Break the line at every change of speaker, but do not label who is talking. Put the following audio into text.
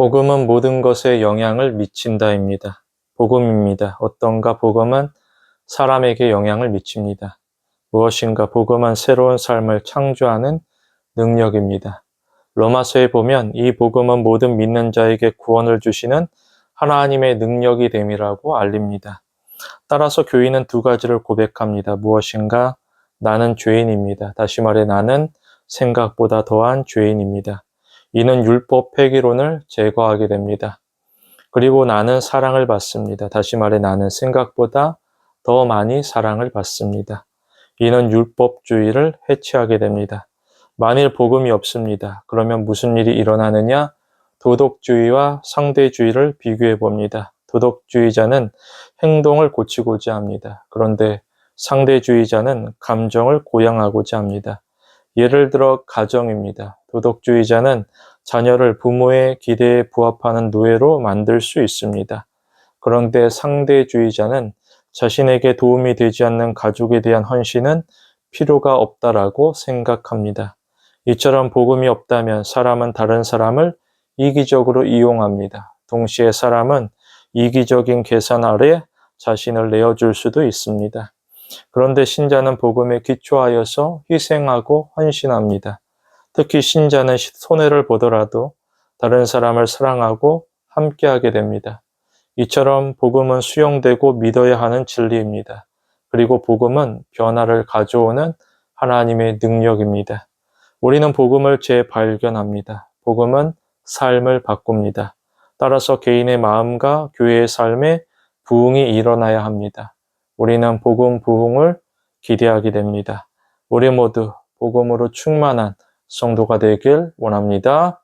복음은 모든 것에 영향을 미친다입니다. 복음입니다. 어떤가 복음은 사람에게 영향을 미칩니다. 무엇인가 복음은 새로운 삶을 창조하는 능력입니다. 로마서에 보면 이 복음은 모든 믿는 자에게 구원을 주시는 하나님의 능력이 됨이라고 알립니다. 따라서 교인은 두 가지를 고백합니다. 무엇인가? 나는 죄인입니다. 다시 말해 나는 생각보다 더한 죄인입니다. 이는 율법 폐기론을 제거하게 됩니다. 그리고 나는 사랑을 받습니다. 다시 말해 나는 생각보다 더 많이 사랑을 받습니다. 이는 율법주의를 해체하게 됩니다. 만일 복음이 없습니다. 그러면 무슨 일이 일어나느냐? 도덕주의와 상대주의를 비교해 봅니다. 도덕주의자는 행동을 고치고자 합니다. 그런데 상대주의자는 감정을 고양하고자 합니다. 예를 들어 가정입니다. 도덕주의자는 자녀를 부모의 기대에 부합하는 노예로 만들 수 있습니다. 그런데 상대주의자는 자신에게 도움이 되지 않는 가족에 대한 헌신은 필요가 없다라고 생각합니다. 이처럼 복음이 없다면 사람은 다른 사람을 이기적으로 이용합니다. 동시에 사람은 이기적인 계산 아래 자신을 내어줄 수도 있습니다. 그런데 신자는 복음에 기초하여서 희생하고 헌신합니다. 특히 신자는 손해를 보더라도 다른 사람을 사랑하고 함께하게 됩니다. 이처럼 복음은 수용되고 믿어야 하는 진리입니다. 그리고 복음은 변화를 가져오는 하나님의 능력입니다. 우리는 복음을 재발견합니다. 복음은 삶을 바꿉니다. 따라서 개인의 마음과 교회의 삶에 부흥이 일어나야 합니다. 우리는 복음 부흥을 기대하게 됩니다. 우리 모두 복음으로 충만한 성도가 되길 원합니다.